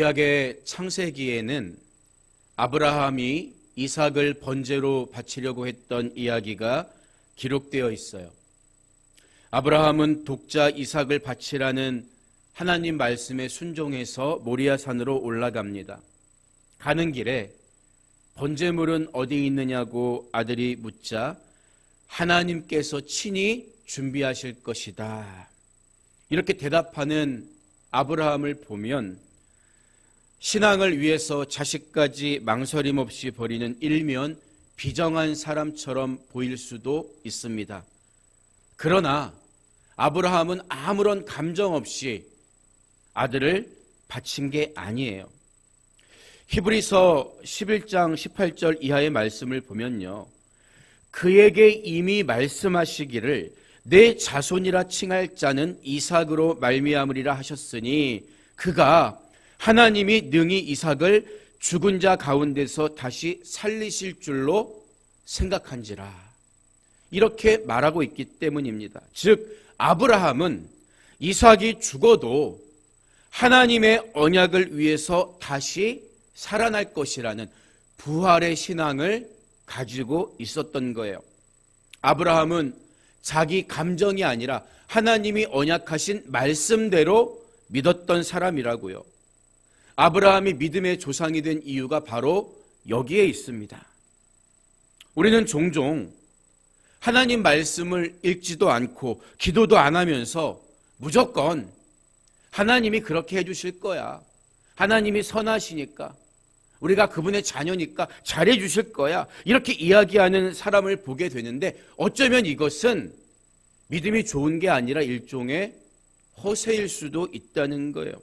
구약의 창세기에는 아브라함이 이삭을 번제로 바치려고 했던 이야기가 기록되어 있어요. 아브라함은 독자 이삭을 바치라는 하나님 말씀에 순종해서 모리아 산으로 올라갑니다. 가는 길에 번제물은 어디 있느냐고 아들이 묻자 하나님께서 친히 준비하실 것이다. 이렇게 대답하는 아브라함을 보면 신앙을 위해서 자식까지 망설임 없이 버리는 일면 비정한 사람처럼 보일 수도 있습니다. 그러나 아브라함은 아무런 감정 없이 아들을 바친 게 아니에요. 히브리서 11장 18절 이하의 말씀을 보면요. 그에게 이미 말씀하시기를 내 자손이라 칭할 자는 이삭으로 말미암으리라 하셨으니 그가 하나님이 능히 이삭을 죽은 자 가운데서 다시 살리실 줄로 생각한지라. 이렇게 말하고 있기 때문입니다. 즉 아브라함은 이삭이 죽어도 하나님의 언약을 위해서 다시 살아날 것이라는 부활의 신앙을 가지고 있었던 거예요. 아브라함은 자기 감정이 아니라 하나님이 언약하신 말씀대로 믿었던 사람이라고요. 아브라함이 믿음의 조상이 된 이유가 바로 여기에 있습니다. 우리는 종종 하나님 말씀을 읽지도 않고 기도도 안 하면서 무조건 하나님이 그렇게 해주실 거야. 하나님이 선하시니까. 우리가 그분의 자녀니까 잘해 주실 거야. 이렇게 이야기하는 사람을 보게 되는데 어쩌면 이것은 믿음이 좋은 게 아니라 일종의 허세일 수도 있다는 거예요.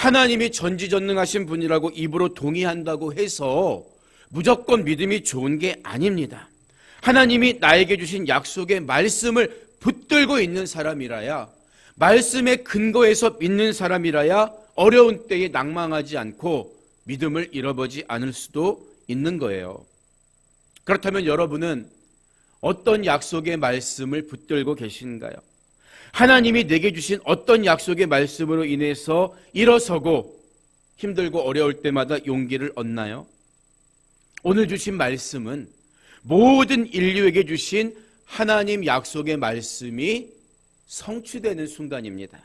하나님이 전지전능하신 분이라고 입으로 동의한다고 해서 무조건 믿음이 좋은 게 아닙니다. 하나님이 나에게 주신 약속의 말씀을 붙들고 있는 사람이라야 말씀의 근거에서 믿는 사람이라야 어려운 때에 낭망하지 않고 믿음을 잃어버지 않을 수도 있는 거예요. 그렇다면 여러분은 어떤 약속의 말씀을 붙들고 계신가요? 하나님이 내게 주신 어떤 약속의 말씀으로 인해서 일어서고 힘들고 어려울 때마다 용기를 얻나요? 오늘 주신 말씀은 모든 인류에게 주신 하나님 약속의 말씀이 성취되는 순간입니다.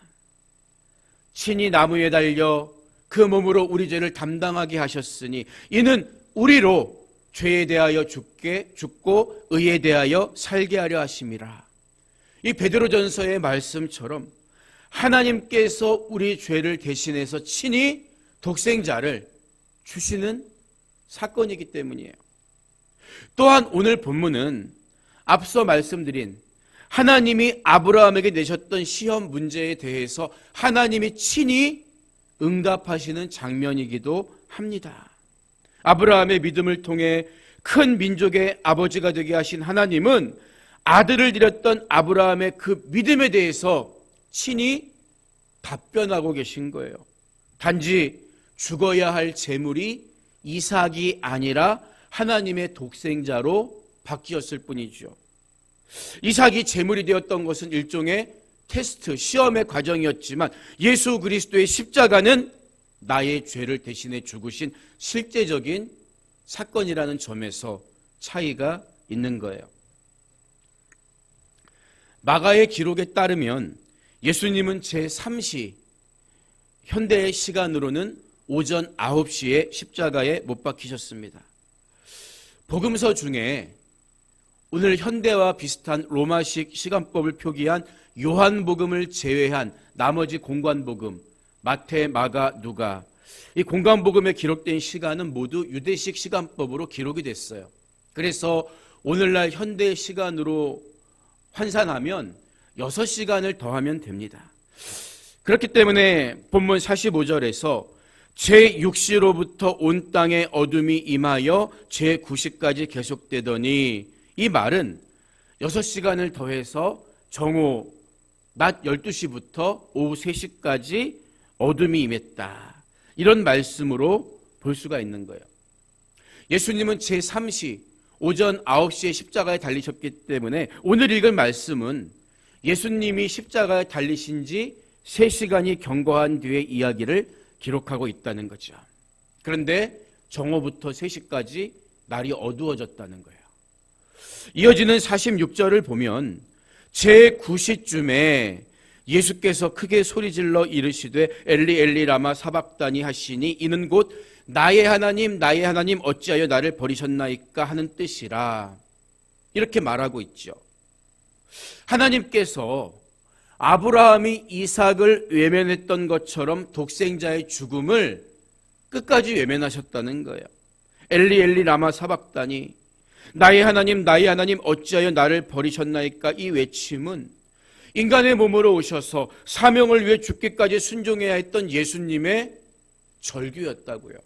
친히 나무에 달려 그 몸으로 우리 죄를 담당하게 하셨으니 이는 우리로 죄에 대하여 죽게 죽고 의에 대하여 살게 하려 하심이라. 이 베드로전서의 말씀처럼 하나님께서 우리 죄를 대신해서 친히 독생자를 주시는 사건이기 때문이에요. 또한 오늘 본문은 앞서 말씀드린 하나님이 아브라함에게 내셨던 시험 문제에 대해서 하나님이 친히 응답하시는 장면이기도 합니다. 아브라함의 믿음을 통해 큰 민족의 아버지가 되게 하신 하나님은 아들을 드렸던 아브라함의 그 믿음에 대해서 친히 답변하고 계신 거예요. 단지 죽어야 할 재물이 이삭이 아니라 하나님의 독생자로 바뀌었을 뿐이죠. 이삭이 재물이 되었던 것은 일종의 테스트, 시험의 과정이었지만 예수 그리스도의 십자가는 나의 죄를 대신해 죽으신 실제적인 사건이라는 점에서 차이가 있는 거예요. 마가의 기록에 따르면 예수님은 제3시 현대의 시간으로는 오전 9시에 십자가에 못 박히셨습니다. 복음서 중에 오늘 현대와 비슷한 로마식 시간법을 표기한 요한복음을 제외한 나머지 공관복음, 마태, 마가, 누가 이 공관복음에 기록된 시간은 모두 유대식 시간법으로 기록이 됐어요. 그래서 오늘날 현대 시간으로 환산하면 6시간을 더하면 됩니다. 그렇기 때문에 본문 45절에서 제6시로부터 온 땅에 어둠이 임하여 제9시까지 계속되더니 이 말은 6시간을 더해서 정오 낮 12시부터 오후 3시까지 어둠이 임했다. 이런 말씀으로 볼 수가 있는 거예요. 예수님은 제3시 오전 9시에 십자가에 달리셨기 때문에 오늘 읽을 말씀은 예수님이 십자가에 달리신 지 3시간이 경과한 뒤의 이야기를 기록하고 있다는 거죠. 그런데 정오부터 3시까지 날이 어두워졌다는 거예요. 이어지는 46절을 보면 제9시쯤에 예수께서 크게 소리질러 이르시되 엘리 엘리 라마 사박다니 하시니 이는 곧 나의 하나님 나의 하나님 어찌하여 나를 버리셨나이까 하는 뜻이라 이렇게 말하고 있죠. 하나님께서 아브라함이 이삭을 외면했던 것처럼 독생자의 죽음을 끝까지 외면하셨다는 거예요. 엘리 엘리 라마 사박다니 나의 하나님 나의 하나님 어찌하여 나를 버리셨나이까 이 외침은 인간의 몸으로 오셔서 사명을 위해 죽기까지 순종해야 했던 예수님의 절규였다고요.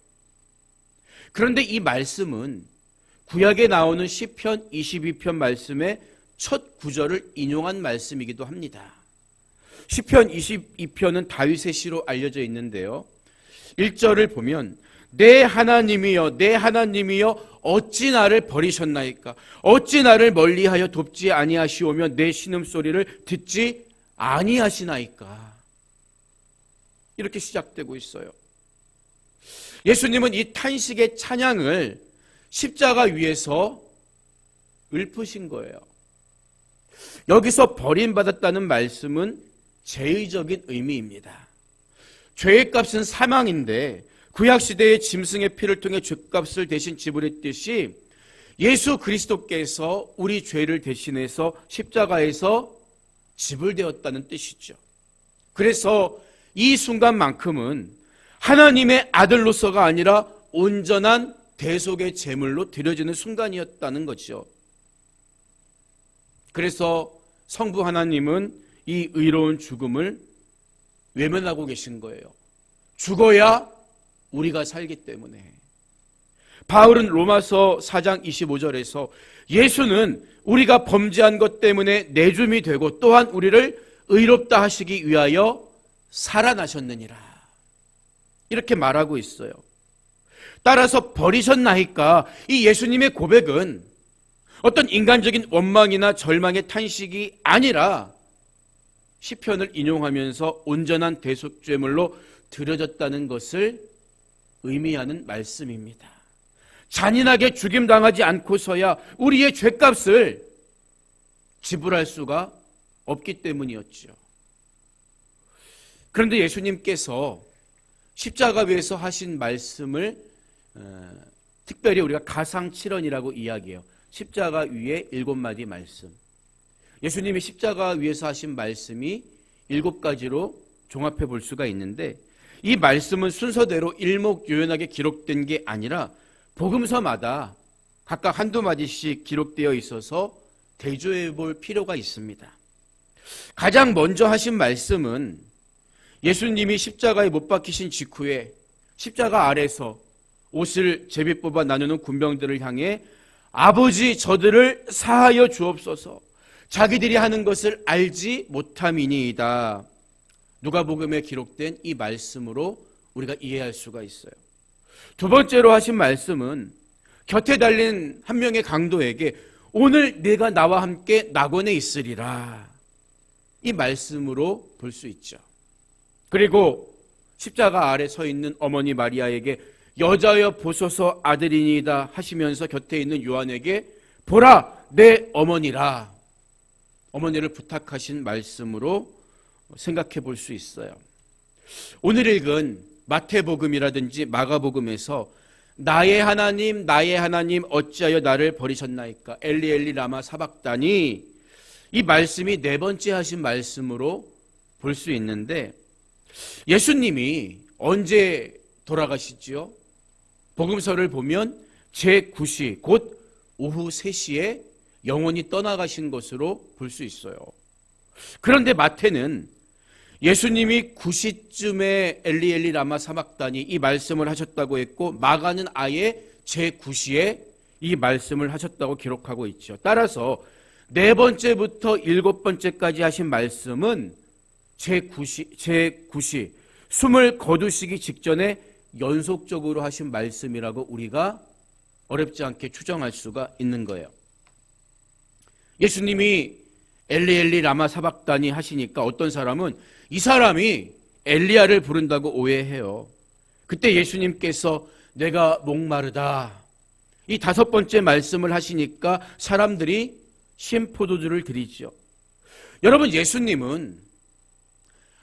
그런데 이 말씀은 구약에 나오는 시편 22편 말씀의 첫 구절을 인용한 말씀이기도 합니다. 시편 22편은 다윗의 시로 알려져 있는데요. 1절을 보면 내 하나님이여 내 하나님이여 어찌 나를 버리셨나이까 어찌 나를 멀리하여 돕지 아니하시오며 내 신음소리를 듣지 아니하시나이까 이렇게 시작되고 있어요. 예수님은 이 탄식의 찬양을 십자가 위에서 읊으신 거예요. 여기서 버림받았다는 말씀은 제의적인 의미입니다. 죄의 값은 사망인데 구약 시대의 짐승의 피를 통해 죄값을 대신 지불했듯이 예수 그리스도께서 우리 죄를 대신해서 십자가에서 지불되었다는 뜻이죠. 그래서 이 순간만큼은 하나님의 아들로서가 아니라 온전한 대속의 제물로 드려지는 순간이었다는 거죠. 그래서 성부 하나님은 이 의로운 죽음을 외면하고 계신 거예요. 죽어야 우리가 살기 때문에. 바울은 로마서 4장 25절에서 예수는 우리가 범죄한 것 때문에 내줌이 되고 또한 우리를 의롭다 하시기 위하여 살아나셨느니라. 이렇게 말하고 있어요. 따라서 버리셨나이까 이 예수님의 고백은 어떤 인간적인 원망이나 절망의 탄식이 아니라 시편을 인용하면서 온전한 대속죄물로 드려졌다는 것을 의미하는 말씀입니다. 잔인하게 죽임당하지 않고서야 우리의 죄값을 지불할 수가 없기 때문이었죠. 그런데 예수님께서 십자가 위에서 하신 말씀을 어, 특별히 우리가 가상칠언이라고 이야기해요. 십자가 위에 일곱 마디 말씀. 예수님이 십자가 위에서 하신 말씀이 일곱 가지로 종합해 볼 수가 있는데 이 말씀은 순서대로 일목요연하게 기록된 게 아니라 복음서마다 각각 한두 마디씩 기록되어 있어서 대조해 볼 필요가 있습니다. 가장 먼저 하신 말씀은 예수님이 십자가에 못 박히신 직후에 십자가 아래서 옷을 제비 뽑아 나누는 군병들을 향해 아버지 저들을 사하여 주옵소서 자기들이 하는 것을 알지 못함이니이다. 누가복음에 기록된 이 말씀으로 우리가 이해할 수가 있어요. 두 번째로 하신 말씀은 곁에 달린 한 명의 강도에게 오늘 내가 나와 함께 낙원에 있으리라. 이 말씀으로 볼 수 있죠. 그리고 십자가 아래 서 있는 어머니 마리아에게 여자여 보소서 아들이니다 하시면서 곁에 있는 요한에게 보라 내 어머니라. 어머니를 부탁하신 말씀으로 생각해 볼 수 있어요. 오늘 읽은 마태복음이라든지 마가복음에서 나의 하나님, 나의 하나님, 어찌하여 나를 버리셨나이까? 엘리 엘리 라마 사박다니 이 말씀이 네 번째 하신 말씀으로 볼 수 있는데 예수님이 언제 돌아가시지요? 복음서를 보면 제9시 곧 오후 3시에 영원히 떠나가신 것으로 볼 수 있어요. 그런데 마태는 예수님이 9시쯤에 엘리 엘리 라마 사막단이 이 말씀을 하셨다고 했고 마가는 아예 제9시에 이 말씀을 하셨다고 기록하고 있죠. 따라서 네 번째부터 일곱 번째까지 하신 말씀은 제9시 제9시 숨을 거두시기 직전에 연속적으로 하신 말씀이라고 우리가 어렵지 않게 추정할 수가 있는 거예요. 예수님이 엘리 엘리 라마 사박단이 하시니까 어떤 사람은 이 사람이 엘리야를 부른다고 오해해요. 그때 예수님께서 내가 목마르다. 이 다섯 번째 말씀을 하시니까 사람들이 심포도주를 드리죠. 여러분, 예수님은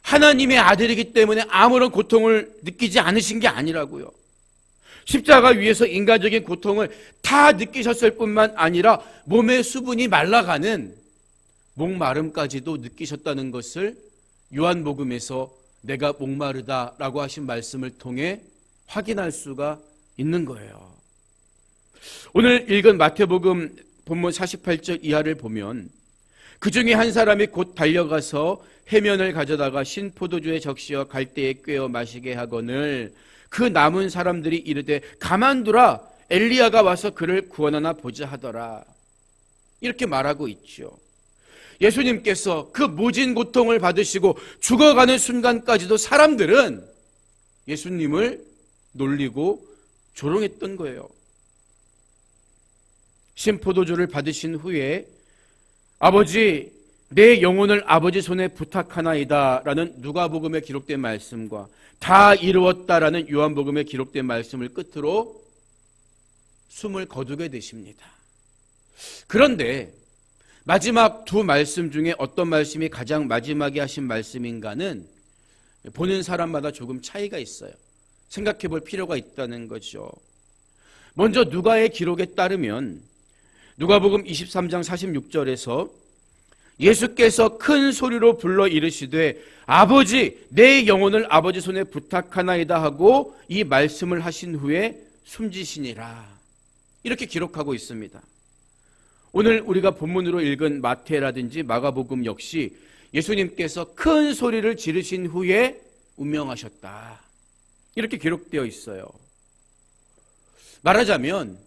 하나님의 아들이기 때문에 아무런 고통을 느끼지 않으신 게 아니라고요. 십자가 위에서 인간적인 고통을 다 느끼셨을 뿐만 아니라 몸의 수분이 말라가는 목마름까지도 느끼셨다는 것을 요한복음에서 내가 목마르다라고 하신 말씀을 통해 확인할 수가 있는 거예요. 오늘 읽은 마태복음 본문 48절 이하를 보면 그 중에 한 사람이 곧 달려가서 해면을 가져다가 신포도주에 적시어 갈대에 꿰어 마시게 하거늘 그 남은 사람들이 이르되 가만두라 엘리야가 와서 그를 구원하나 보자 하더라 이렇게 말하고 있죠. 예수님께서 그 모진 고통을 받으시고 죽어가는 순간까지도 사람들은 예수님을 놀리고 조롱했던 거예요. 신포도주를 받으신 후에 아버지 내 영혼을 아버지 손에 부탁하나이다 라는 누가복음에 기록된 말씀과 다 이루었다라는 요한복음에 기록된 말씀을 끝으로 숨을 거두게 되십니다. 그런데 마지막 두 말씀 중에 어떤 말씀이 가장 마지막에 하신 말씀인가는 보는 사람마다 조금 차이가 있어요. 생각해 볼 필요가 있다는 거죠. 먼저 누가의 기록에 따르면 누가복음 23장 46절에서 예수께서 큰 소리로 불러 이르시되 아버지 내 영혼을 아버지 손에 부탁하나이다 하고 이 말씀을 하신 후에 숨지시니라 이렇게 기록하고 있습니다. 오늘 우리가 본문으로 읽은 마태라든지 마가복음 역시 예수님께서 큰 소리를 지르신 후에 운명하셨다. 이렇게 기록되어 있어요. 말하자면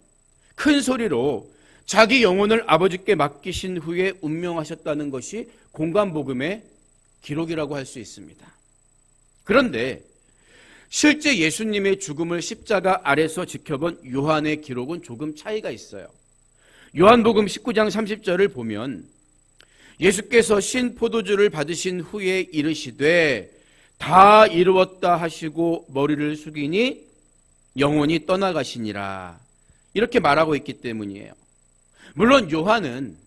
큰 소리로 자기 영혼을 아버지께 맡기신 후에 운명하셨다는 것이 공간복음의 기록이라고 할 수 있습니다. 그런데 실제 예수님의 죽음을 십자가 아래서 지켜본 요한의 기록은 조금 차이가 있어요. 요한복음 19장 30절을 보면 예수께서 신 포도주를 받으신 후에 이르시되 다 이루었다 하시고 머리를 숙이니 영혼이 떠나가시니라. 이렇게 말하고 있기 때문이에요. 물론 요한은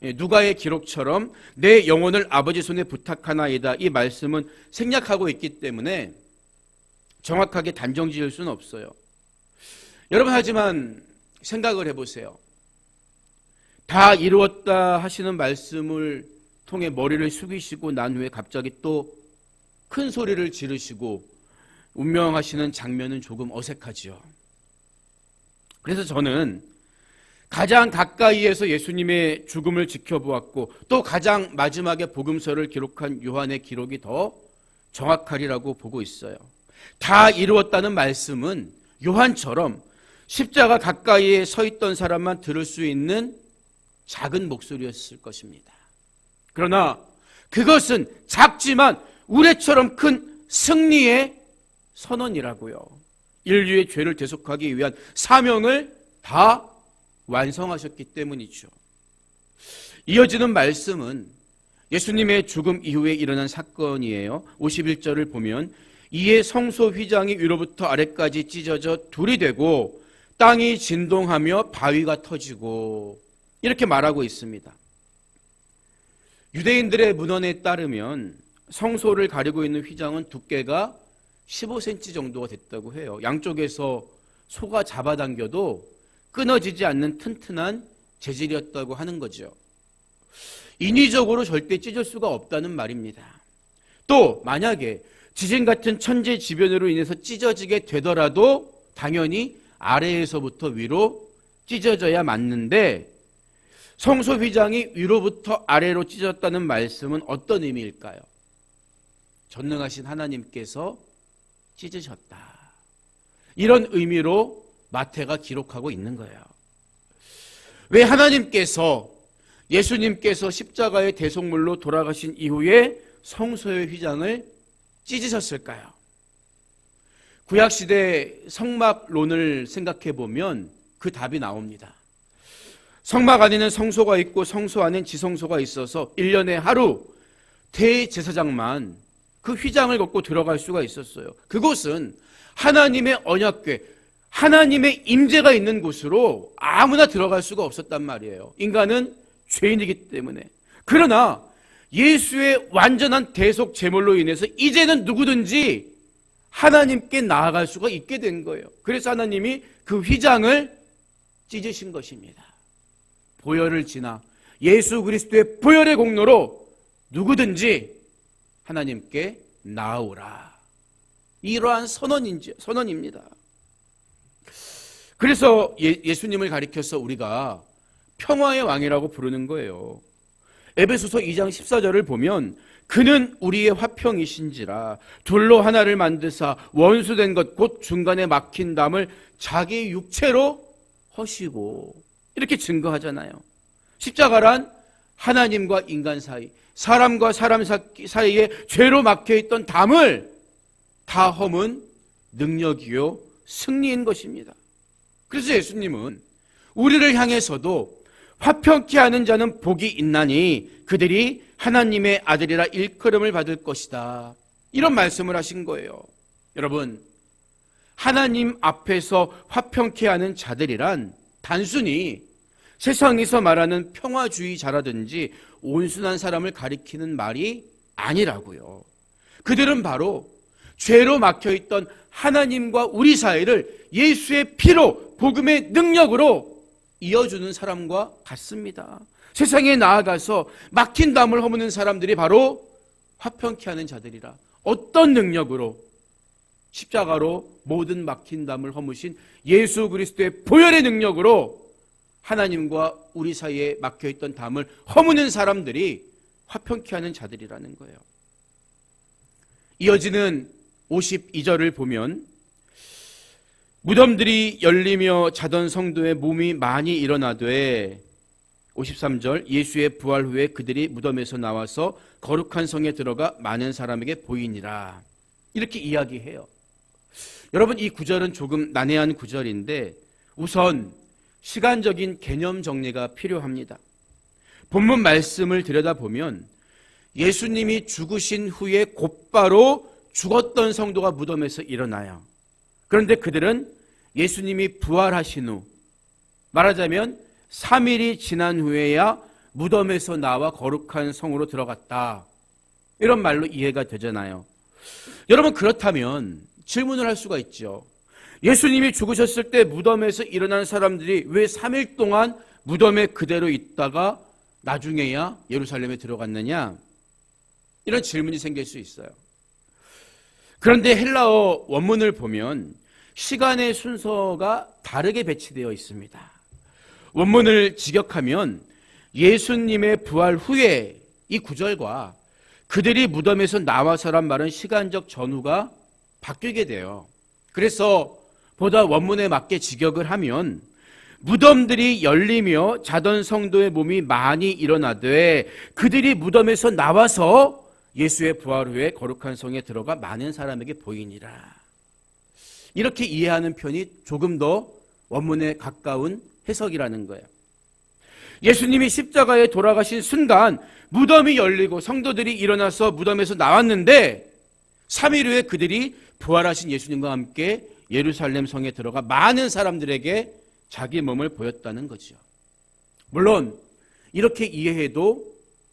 누가의 기록처럼 내 영혼을 아버지 손에 부탁하나이다. 이 말씀은 생략하고 있기 때문에 정확하게 단정 지을 수는 없어요. 여러분 하지만 생각을 해보세요. 다 이루었다 하시는 말씀을 통해 머리를 숙이시고 난 후에 갑자기 또 큰 소리를 지르시고 운명하시는 장면은 조금 어색하지요. 그래서 저는 가장 가까이에서 예수님의 죽음을 지켜보았고 또 가장 마지막에 복음서를 기록한 요한의 기록이 더 정확하리라고 보고 있어요. 다 이루었다는 말씀은 요한처럼 십자가 가까이에 서 있던 사람만 들을 수 있는 작은 목소리였을 것입니다. 그러나 그것은 작지만 우레처럼 큰 승리의 선언이라고요. 인류의 죄를 대속하기 위한 사명을 다 완성하셨기 때문이죠. 이어지는 말씀은 예수님의 죽음 이후에 일어난 사건이에요. 51절을 보면 이에 성소 휘장이 위로부터 아래까지 찢어져 둘이 되고 땅이 진동하며 바위가 터지고 이렇게 말하고 있습니다. 유대인들의 문헌에 따르면 성소를 가리고 있는 휘장은 두께가 15cm 정도가 됐다고 해요. 양쪽에서 소가 잡아당겨도 끊어지지 않는 튼튼한 재질이었다고 하는 거죠. 인위적으로 절대 찢을 수가 없다는 말입니다. 또 만약에 지진 같은 천재 지변으로 인해서 찢어지게 되더라도 당연히 아래에서부터 위로 찢어져야 맞는데 성소 휘장이 위로부터 아래로 찢어졌다는 말씀은 어떤 의미일까요? 전능하신 하나님께서 찢으셨다. 이런 의미로 마태가 기록하고 있는 거예요. 왜 하나님께서 예수님께서 십자가의 대속물로 돌아가신 이후에 성소의 휘장을 찢으셨을까요? 구약시대 성막론을 생각해 보면 그 답이 나옵니다. 성막 안에는 성소가 있고 성소 안엔 지성소가 있어서 1년에 하루 대제사장만 그 휘장을 걷고 들어갈 수가 있었어요. 그곳은 하나님의 언약궤, 하나님의 임재가 있는 곳으로 아무나 들어갈 수가 없었단 말이에요. 인간은 죄인이기 때문에. 그러나 예수의 완전한 대속 제물로 인해서 이제는 누구든지 하나님께 나아갈 수가 있게 된 거예요. 그래서 하나님이 그 휘장을 찢으신 것입니다. 보혈을 지나 예수 그리스도의 보혈의 공로로 누구든지 하나님께 나오라. 이러한 선언인지 선언입니다. 그래서 예, 수님을 가리켜서 우리가 평화의 왕이라고 부르는 거예요. 에베소서 2장 14절을 보면 그는 우리의 화평이신지라 둘로 하나를 만드사 원수된 것 곧 중간에 막힌 담을 자기 육체로 허시고 이렇게 증거하잖아요. 십자가란 하나님과 인간 사이, 사람과 사람 사이에 죄로 막혀 있던 담을 다 허문 능력이요 승리인 것입니다. 그래서 예수님은 우리를 향해서도 화평케 하는 자는 복이 있나니 그들이 하나님의 아들이라 일컬음을 받을 것이다. 이런 말씀을 하신 거예요. 여러분, 하나님 앞에서 화평케 하는 자들이란 단순히 세상에서 말하는 평화주의자라든지 온순한 사람을 가리키는 말이 아니라고요. 그들은 바로 죄로 막혀 있던 하나님과 우리 사이를 예수의 피로 복음의 능력으로 이어주는 사람과 같습니다. 세상에 나아가서 막힌 담을 허무는 사람들이 바로 화평케 하는 자들이라. 어떤 능력으로 십자가로 모든 막힌 담을 허무신 예수 그리스도의 보혈의 능력으로 하나님과 우리 사이에 막혀 있던 담을 허무는 사람들이 화평케 하는 자들이라는 거예요. 이어지는 52절을 보면 무덤들이 열리며 자던 성도의 몸이 많이 일어나되 53절 예수의 부활 후에 그들이 무덤에서 나와서 거룩한 성에 들어가 많은 사람에게 보이니라 이렇게 이야기해요. 여러분 이 구절은 조금 난해한 구절인데 우선 시간적인 개념 정리가 필요합니다. 본문 말씀을 들여다보면 예수님이 죽으신 후에 곧바로 죽었던 성도가 무덤에서 일어나요. 그런데 그들은 예수님이 부활하신 후 말하자면 3일이 지난 후에야 무덤에서 나와 거룩한 성으로 들어갔다. 이런 말로 이해가 되잖아요. 여러분 그렇다면 질문을 할 수가 있죠. 예수님이 죽으셨을 때 무덤에서 일어난 사람들이 왜 3일 동안 무덤에 그대로 있다가 나중에야 예루살렘에 들어갔느냐? 이런 질문이 생길 수 있어요. 그런데 헬라어 원문을 보면 시간의 순서가 다르게 배치되어 있습니다. 원문을 직역하면 예수님의 부활 후에 이 구절과 그들이 무덤에서 나와서란 말은 시간적 전후가 바뀌게 돼요. 그래서 보다 원문에 맞게 직역을 하면 무덤들이 열리며 자던 성도의 몸이 많이 일어나되 그들이 무덤에서 나와서 예수의 부활 후에 거룩한 성에 들어가 많은 사람에게 보이니라. 이렇게 이해하는 편이 조금 더 원문에 가까운 해석이라는 거예요. 예수님이 십자가에 돌아가신 순간 무덤이 열리고 성도들이 일어나서 무덤에서 나왔는데 3일 후에 그들이 부활하신 예수님과 함께 예루살렘 성에 들어가 많은 사람들에게 자기 몸을 보였다는 거죠. 물론 이렇게 이해해도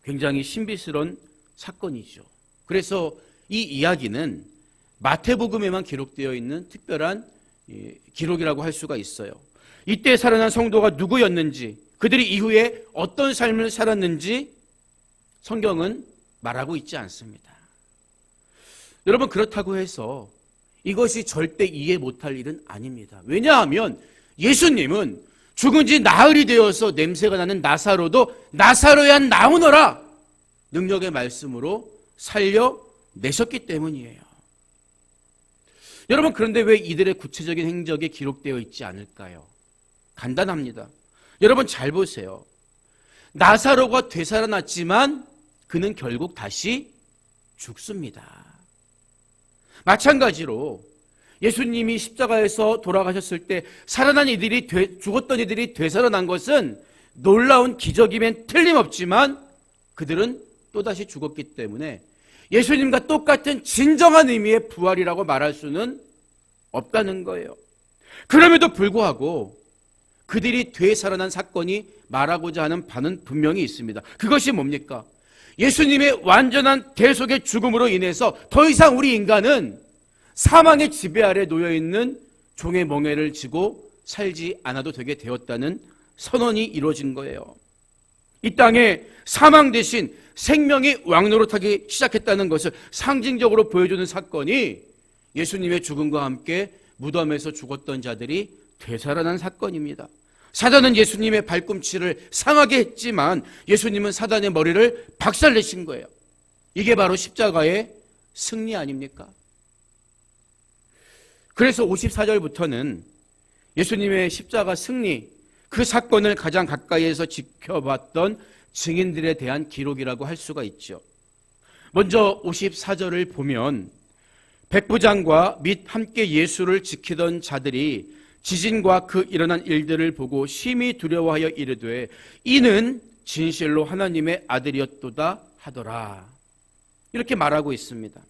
굉장히 신비스러운 사건이죠. 그래서 이 이야기는 마태복음에만 기록되어 있는 특별한 기록이라고 할 수가 있어요. 이때 살아난 성도가 누구였는지, 그들이 이후에 어떤 삶을 살았는지 성경은 말하고 있지 않습니다. 여러분, 그렇다고 해서 이것이 절대 이해 못할 일은 아닙니다. 왜냐하면 예수님은 죽은 지 나흘이 되어서 냄새가 나는 나사로도 나사로야 나오너라 능력의 말씀으로 살려 내셨기 때문이에요. 여러분 그런데 왜 이들의 구체적인 행적이 기록되어 있지 않을까요? 간단합니다. 여러분 잘 보세요. 나사로가 되살아났지만 그는 결국 다시 죽습니다. 마찬가지로 예수님이 십자가에서 돌아가셨을 때 살아난 이들이 되, 죽었던 이들이 되살아난 것은 놀라운 기적이면 틀림없지만 그들은 또다시 죽었기 때문에 예수님과 똑같은 진정한 의미의 부활이라고 말할 수는 없다는 거예요. 그럼에도 불구하고 그들이 되살아난 사건이 말하고자 하는 바는 분명히 있습니다. 그것이 뭡니까? 예수님의 완전한 대속의 죽음으로 인해서 더 이상 우리 인간은 사망의 지배 아래 놓여 있는 종의 멍에를 지고 살지 않아도 되게 되었다는 선언이 이루어진 거예요. 이 땅에 사망 대신 생명이 왕노릇하기 시작했다는 것을 상징적으로 보여주는 사건이 예수님의 죽음과 함께 무덤에서 죽었던 자들이 되살아난 사건입니다. 사단은 예수님의 발꿈치를 상하게 했지만 예수님은 사단의 머리를 박살내신 거예요. 이게 바로 십자가의 승리 아닙니까? 그래서 54절부터는 예수님의 십자가 승리, 그 사건을 가장 가까이에서 지켜봤던 증인들에 대한 기록이라고 할 수가 있죠. 먼저 54절을 보면 백부장과 및 함께 예수를 지키던 자들이 지진과 그 일어난 일들을 보고 심히 두려워하여 이르되 이는 진실로 하나님의 아들이었도다 하더라. 이렇게 말하고 있습니다.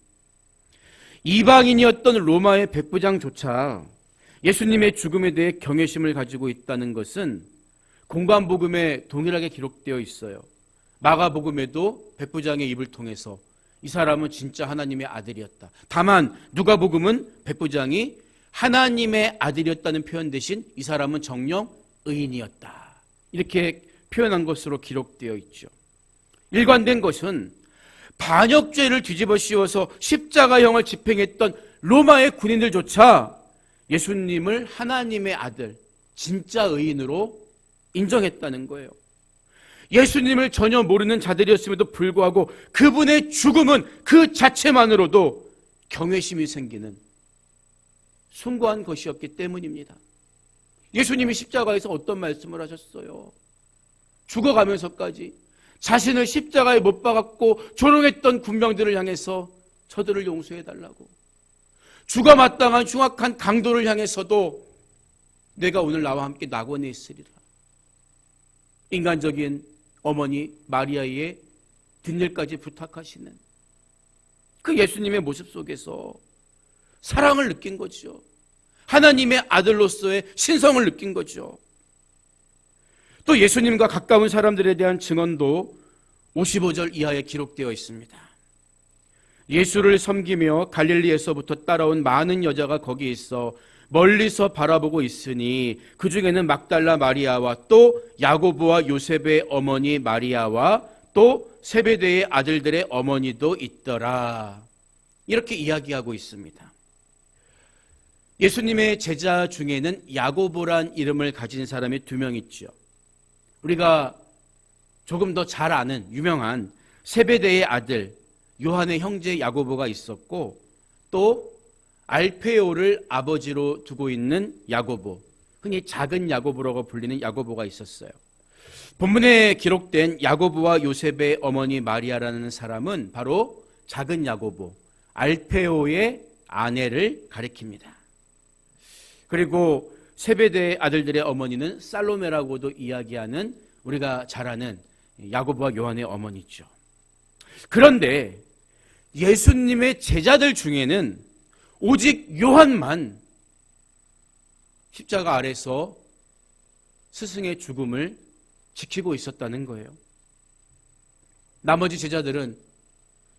이방인이었던 로마의 백부장조차 예수님의 죽음에 대해 경외심을 가지고 있다는 것은 공관복음에 동일하게 기록되어 있어요. 마가복음에도 백부장의 입을 통해서 이 사람은 진짜 하나님의 아들이었다. 다만 누가복음은 백부장이 하나님의 아들이었다는 표현 대신 이 사람은 정령 의인이었다. 이렇게 표현한 것으로 기록되어 있죠. 일관된 것은 반역죄를 뒤집어 씌워서 십자가형을 집행했던 로마의 군인들조차 예수님을 하나님의 아들, 진짜 의인으로 인정했다는 거예요. 예수님을 전혀 모르는 자들이었음에도 불구하고 그분의 죽음은 그 자체만으로도 경외심이 생기는 숭고한 것이었기 때문입니다. 예수님이 십자가에서 어떤 말씀을 하셨어요? 죽어가면서까지 자신을 십자가에 못 박았고 조롱했던 군병들을 향해서 저들을 용서해 달라고 죽어 마땅한 흉악한 강도를 향해서도 내가 오늘 나와 함께 낙원에 있으리라. 인간적인 어머니 마리아의 뒷일까지 부탁하시는 그 예수님의 모습 속에서 사랑을 느낀 거죠. 하나님의 아들로서의 신성을 느낀 거죠. 또 예수님과 가까운 사람들에 대한 증언도 55절 이하에 기록되어 있습니다. 예수를 섬기며 갈릴리에서부터 따라온 많은 여자가 거기 있어 멀리서 바라보고 있으니 그 중에는 막달라 마리아와 또 야고보와 요셉의 어머니 마리아와 또 세베대의 아들들의 어머니도 있더라. 이렇게 이야기하고 있습니다. 예수님의 제자 중에는 야고보란 이름을 가진 사람이 두 명 있죠. 우리가 조금 더 잘 아는 유명한 세베대의 아들 요한의 형제 야고보가 있었고 또 알페오를 아버지로 두고 있는 야고보, 흔히 작은 야고보라고 불리는 야고보가 있었어요. 본문에 기록된 야고보와 요셉의 어머니 마리아라는 사람은 바로 작은 야고보, 알페오의 아내를 가리킵니다. 그리고 세베대의 아들들의 어머니는 살로메라고도 이야기하는 우리가 잘 아는 야고보와 요한의 어머니죠. 그런데 예수님의 제자들 중에는 오직 요한만 십자가 아래서 스승의 죽음을 지키고 있었다는 거예요. 나머지 제자들은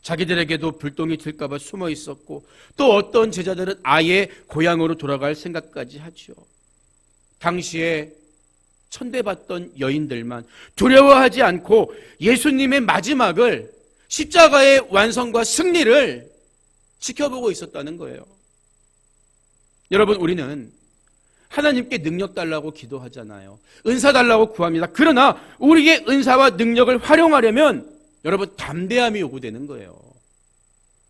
자기들에게도 불똥이 튈까봐 숨어 있었고 또 어떤 제자들은 아예 고향으로 돌아갈 생각까지 하죠. 당시에 천대받던 여인들만 두려워하지 않고 예수님의 마지막을 십자가의 완성과 승리를 지켜보고 있었다는 거예요. 여러분, 우리는 하나님께 능력 달라고 기도하잖아요. 은사 달라고 구합니다. 그러나 우리의 은사와 능력을 활용하려면 여러분 담대함이 요구되는 거예요.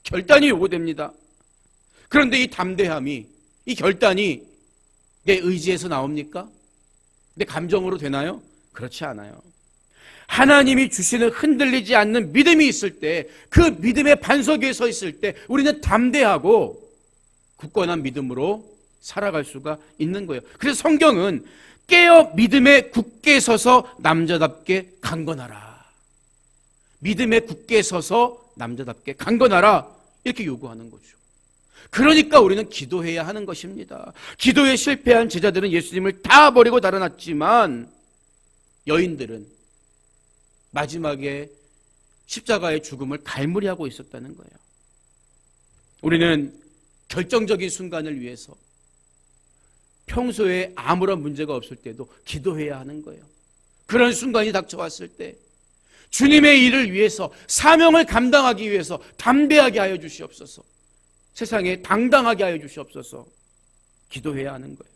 결단이 요구됩니다. 그런데 이 담대함이, 이 결단이 내 의지에서 나옵니까? 내 감정으로 되나요? 그렇지 않아요. 하나님이 주시는 흔들리지 않는 믿음이 있을 때, 그 믿음의 반석 위에 서 있을 때, 우리는 담대하고 굳건한 믿음으로 살아갈 수가 있는 거예요. 그래서 성경은 깨어 믿음에 굳게 서서 남자답게 강건하라. 믿음에 굳게 서서 남자답게 강건하라 이렇게 요구하는 거죠. 그러니까 우리는 기도해야 하는 것입니다. 기도에 실패한 제자들은 예수님을 다 버리고 달아났지만 여인들은 마지막에 십자가의 죽음을 갈무리하고 있었다는 거예요. 우리는 결정적인 순간을 위해서 평소에 아무런 문제가 없을 때도 기도해야 하는 거예요. 그런 순간이 닥쳐왔을 때 주님의 일을 위해서 사명을 감당하기 위해서 담대하게 하여 주시옵소서. 세상에 당당하게 하여 주시옵소서. 기도해야 하는 거예요.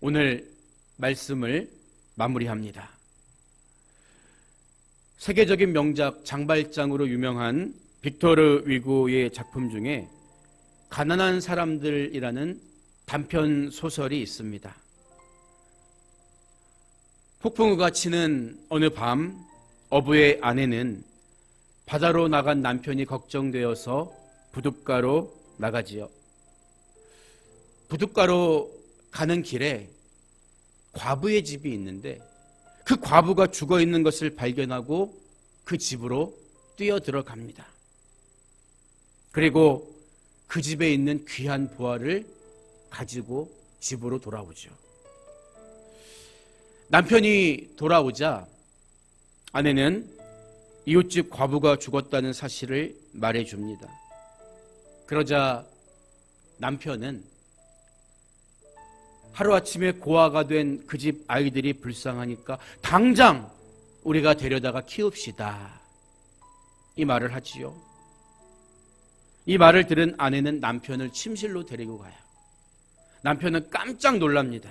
오늘 말씀을 마무리합니다. 세계적인 명작 장발장으로 유명한 빅토르 위고의 작품 중에 가난한 사람들이라는 단편 소설이 있습니다. 폭풍우가 치는 어느 밤 어부의 아내는 바다로 나간 남편이 걱정되어서 부둣가로 나가지요. 부둣가로 가는 길에 과부의 집이 있는데 그 과부가 죽어 있는 것을 발견하고 그 집으로 뛰어 들어갑니다. 그리고 그 집에 있는 귀한 보화를 가지고 집으로 돌아오죠. 남편이 돌아오자 아내는 이웃집 과부가 죽었다는 사실을 말해줍니다. 그러자 남편은 하루아침에 고아가 된 그 집 아이들이 불쌍하니까 당장 우리가 데려다가 키웁시다. 이 말을 하지요. 이 말을 들은 아내는 남편을 침실로 데리고 가요. 남편은 깜짝 놀랍니다.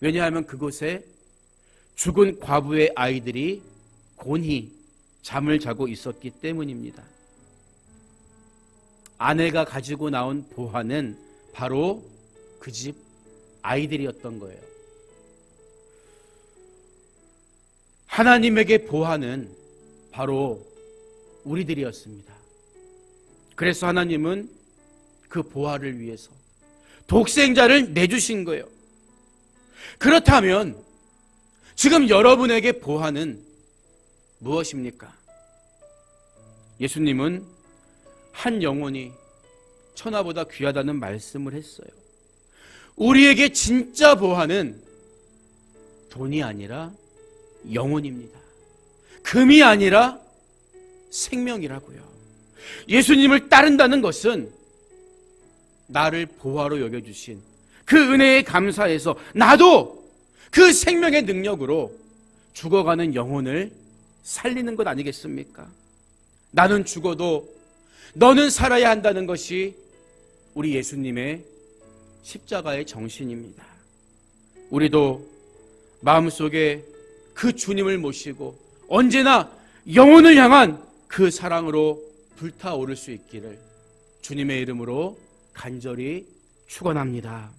왜냐하면 그곳에 죽은 과부의 아이들이 곤히 잠을 자고 있었기 때문입니다. 아내가 가지고 나온 보화는 바로 그집 아이들이었던 거예요. 하나님에게 보화는 바로 우리들이었습니다. 그래서 하나님은 그 보화를 위해서 독생자를 내주신 거예요. 그렇다면 지금 여러분에게 보화는 무엇입니까? 예수님은 한 영혼이 천하보다 귀하다는 말씀을 했어요. 우리에게 진짜 보화는 돈이 아니라 영혼입니다. 금이 아니라 생명이라고요. 예수님을 따른다는 것은 나를 보화로 여겨주신 그 은혜에 감사해서 나도 그 생명의 능력으로 죽어가는 영혼을 살리는 것 아니겠습니까? 나는 죽어도 너는 살아야 한다는 것이 우리 예수님의 십자가의 정신입니다. 우리도 마음속에 그 주님을 모시고 언제나 영혼을 향한 그 사랑으로 불타오를 수 있기를 주님의 이름으로 간절히 축원합니다.